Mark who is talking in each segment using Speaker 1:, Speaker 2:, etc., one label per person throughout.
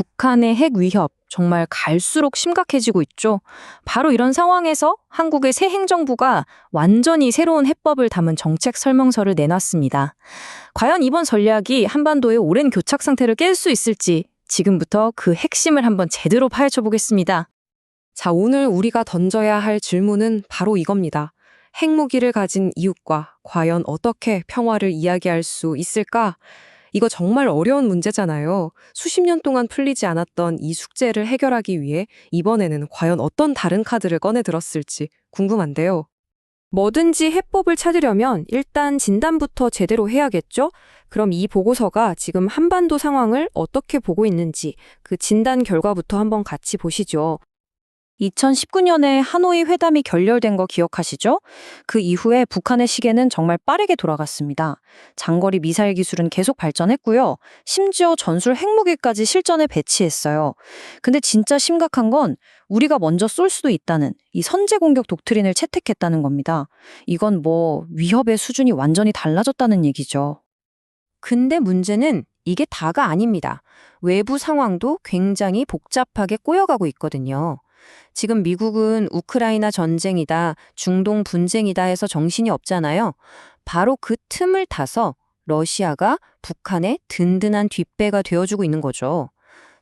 Speaker 1: 북한의 핵 위협 정말 갈수록 심각해지고 있죠. 바로 이런 상황에서 한국의 새 행정부가 완전히 새로운 해법을 담은 정책 설명서를 내놨습니다. 과연 이번 전략이 한반도의 오랜 교착 상태를 깰 수 있을지 지금부터 그 핵심을 한번 제대로 파헤쳐 보겠습니다.
Speaker 2: 자, 오늘 우리가 던져야 할 질문은 바로 이겁니다. 핵무기를 가진 이웃과 과연 어떻게 평화를 이야기할 수 있을까? 이거 정말 어려운 문제잖아요. 수십 년 동안 풀리지 않았던 이 숙제를 해결하기 위해 이번에는 과연 어떤 다른 카드를 꺼내 들었을지 궁금한데요. 뭐든지 해법을 찾으려면 일단 진단부터 제대로 해야겠죠? 그럼 이 보고서가 지금 한반도 상황을 어떻게 보고 있는지 그 진단 결과부터 한번 같이 보시죠.
Speaker 1: 2019년에 하노이 회담이 결렬된 거 기억하시죠? 그 이후에 북한의 시계는 정말 빠르게 돌아갔습니다. 장거리 미사일 기술은 계속 발전했고요. 심지어 전술 핵무기까지 실전에 배치했어요. 근데 진짜 심각한 건 우리가 먼저 쏠 수도 있다는 이 선제 공격 독트린을 채택했다는 겁니다. 이건 뭐 위협의 수준이 완전히 달라졌다는 얘기죠.
Speaker 3: 근데 문제는 이게 다가 아닙니다. 외부 상황도 굉장히 복잡하게 꼬여가고 있거든요. 지금 미국은 우크라이나 전쟁이다, 중동 분쟁이다 해서 정신이 없잖아요. 바로 그 틈을 타서 러시아가 북한의 든든한 뒷배가 되어주고 있는 거죠.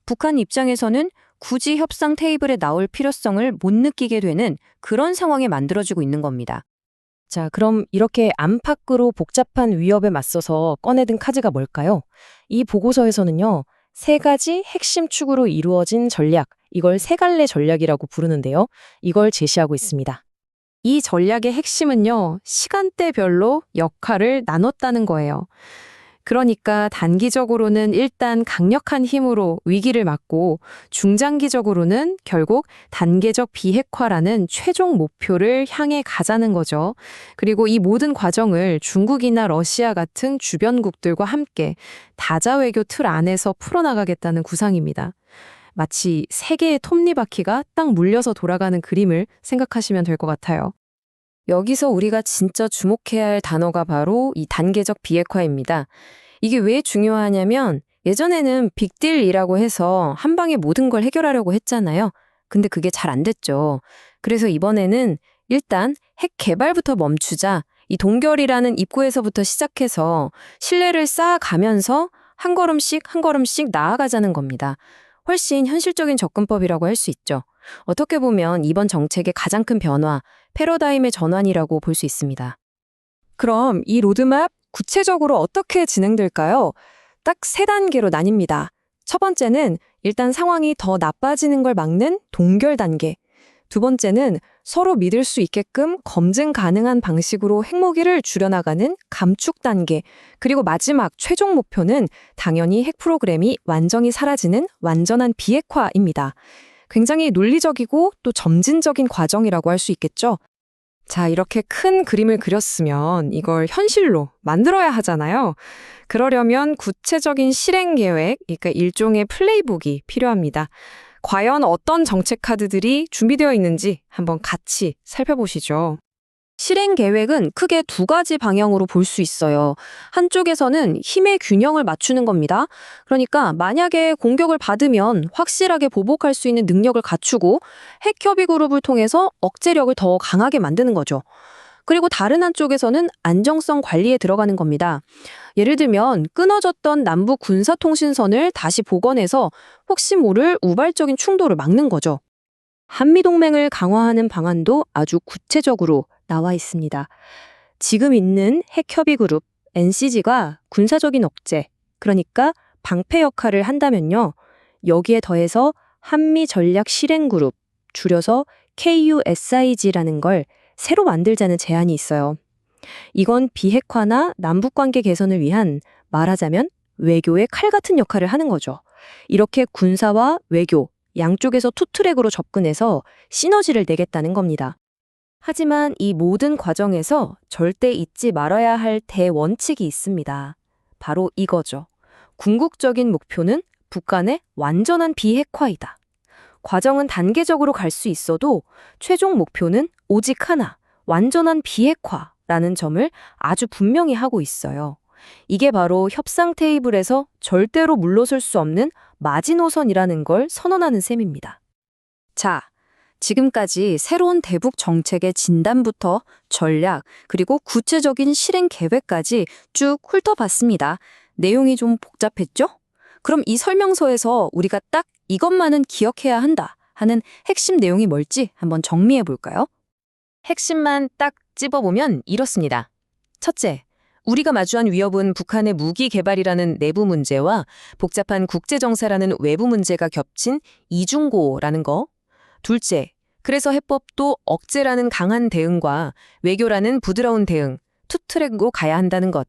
Speaker 3: 북한 입장에서는 굳이 협상 테이블에 나올 필요성을 못 느끼게 되는 그런 상황에 만들어지고 있는 겁니다.
Speaker 4: 자, 그럼 이렇게 안팎으로 복잡한 위협에 맞서서 꺼내든 카드가 뭘까요? 이 보고서에서는요, 세 가지 핵심 축으로 이루어진 전략, 이걸 세 갈래 전략이라고 부르는데요. 이걸 제시하고 있습니다. 이 전략의 핵심은요, 시간대별로 역할을 나눴다는 거예요. 그러니까 단기적으로는 일단 강력한 힘으로 위기를 막고 중장기적으로는 결국 단계적 비핵화라는 최종 목표를 향해 가자는 거죠. 그리고 이 모든 과정을 중국이나 러시아 같은 주변국들과 함께 다자 외교 틀 안에서 풀어나가겠다는 구상입니다. 마치 세계의 톱니바퀴가 딱 물려서 돌아가는 그림을 생각하시면 될 것 같아요.
Speaker 3: 여기서 우리가 진짜 주목해야 할 단어가 바로 이 단계적 비핵화입니다. 이게 왜 중요하냐면 예전에는 빅딜이라고 해서 한 방에 모든 걸 해결하려고 했잖아요. 근데 그게 잘 안 됐죠. 그래서 이번에는 일단 핵 개발부터 멈추자. 이 동결이라는 입구에서부터 시작해서 신뢰를 쌓아가면서 한 걸음씩 한 걸음씩 나아가자는 겁니다. 훨씬 현실적인 접근법이라고 할 수 있죠. 어떻게 보면 이번 정책의 가장 큰 변화, 패러다임의 전환이라고 볼 수 있습니다.
Speaker 2: 그럼 이 로드맵 구체적으로 어떻게 진행될까요? 딱 세 단계로 나뉩니다. 첫 번째는 일단 상황이 더 나빠지는 걸 막는 동결 단계. 두 번째는 서로 믿을 수 있게끔 검증 가능한 방식으로 핵무기를 줄여나가는 감축 단계. 그리고 마지막 최종 목표는 당연히 핵 프로그램이 완전히 사라지는 완전한 비핵화입니다. 굉장히 논리적이고 또 점진적인 과정이라고 할 수 있겠죠. 자, 이렇게 큰 그림을 그렸으면 이걸 현실로 만들어야 하잖아요. 그러려면 구체적인 실행 계획, 그러니까 일종의 플레이북이 필요합니다. 과연 어떤 정책 카드들이 준비되어 있는지 한번 같이 살펴보시죠.
Speaker 3: 실행 계획은 크게 두 가지 방향으로 볼 수 있어요. 한쪽에서는 힘의 균형을 맞추는 겁니다. 그러니까 만약에 공격을 받으면 확실하게 보복할 수 있는 능력을 갖추고 핵 협의 그룹을 통해서 억제력을 더 강하게 만드는 거죠. 그리고 다른 한쪽에서는 안정성 관리에 들어가는 겁니다. 예를 들면 끊어졌던 남북 군사 통신선을 다시 복원해서 혹시 모를 우발적인 충돌을 막는 거죠. 한미 동맹을 강화하는 방안도 아주 구체적으로 나와 있습니다. 지금 있는 핵협의 그룹 NCG가 군사적인 억제, 그러니까 방패 역할을 한다면요. 여기에 더해서 한미 전략 실행 그룹, 줄여서 KUSIG라는 걸 새로 만들자는 제안이 있어요. 이건 비핵화나 남북 관계 개선을 위한 말하자면 외교의 칼 같은 역할을 하는 거죠. 이렇게 군사와 외교, 양쪽에서 투트랙으로 접근해서 시너지를 내겠다는 겁니다. 하지만 이 모든 과정에서 절대 잊지 말아야 할 대원칙이 있습니다. 바로 이거죠. 궁극적인 목표는 북한의 완전한 비핵화이다. 과정은 단계적으로 갈 수 있어도 최종 목표는 오직 하나, 완전한 비핵화라는 점을 아주 분명히 하고 있어요. 이게 바로 협상 테이블에서 절대로 물러설 수 없는 마지노선이라는 걸 선언하는 셈입니다.
Speaker 5: 자, 지금까지 새로운 대북 정책의 진단부터 전략, 그리고 구체적인 실행 계획까지 쭉 훑어봤습니다. 내용이 좀 복잡했죠? 그럼 이 설명서에서 우리가 딱 이것만은 기억해야 한다 하는 핵심 내용이 뭘지 한번 정리해 볼까요?
Speaker 3: 핵심만 딱 찝어보면 이렇습니다. 첫째, 우리가 마주한 위협은 북한의 무기 개발이라는 내부 문제와 복잡한 국제 정세라는 외부 문제가 겹친 이중고라는 거. 둘째, 그래서 해법도 억제라는 강한 대응과 외교라는 부드러운 대응, 투트랙으로 가야 한다는 것.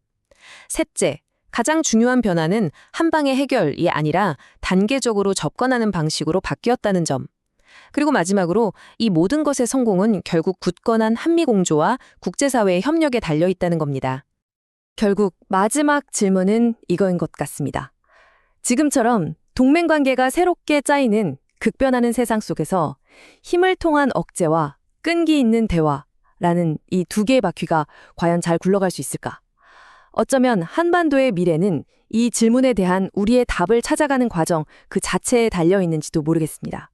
Speaker 3: 셋째, 가장 중요한 변화는 한 방의 해결이 아니라 단계적으로 접근하는 방식으로 바뀌었다는 점. 그리고 마지막으로 이 모든 것의 성공은 결국 굳건한 한미 공조와 국제사회의 협력에 달려 있다는 겁니다. 결국 마지막 질문은 이거인 것 같습니다. 지금처럼 동맹 관계가 새롭게 짜이는 극변하는 세상 속에서 힘을 통한 억제와 끈기 있는 대화라는 이 두 개의 바퀴가 과연 잘 굴러갈 수 있을까? 어쩌면 한반도의 미래는 이 질문에 대한 우리의 답을 찾아가는 과정 그 자체에 달려 있는지도 모르겠습니다.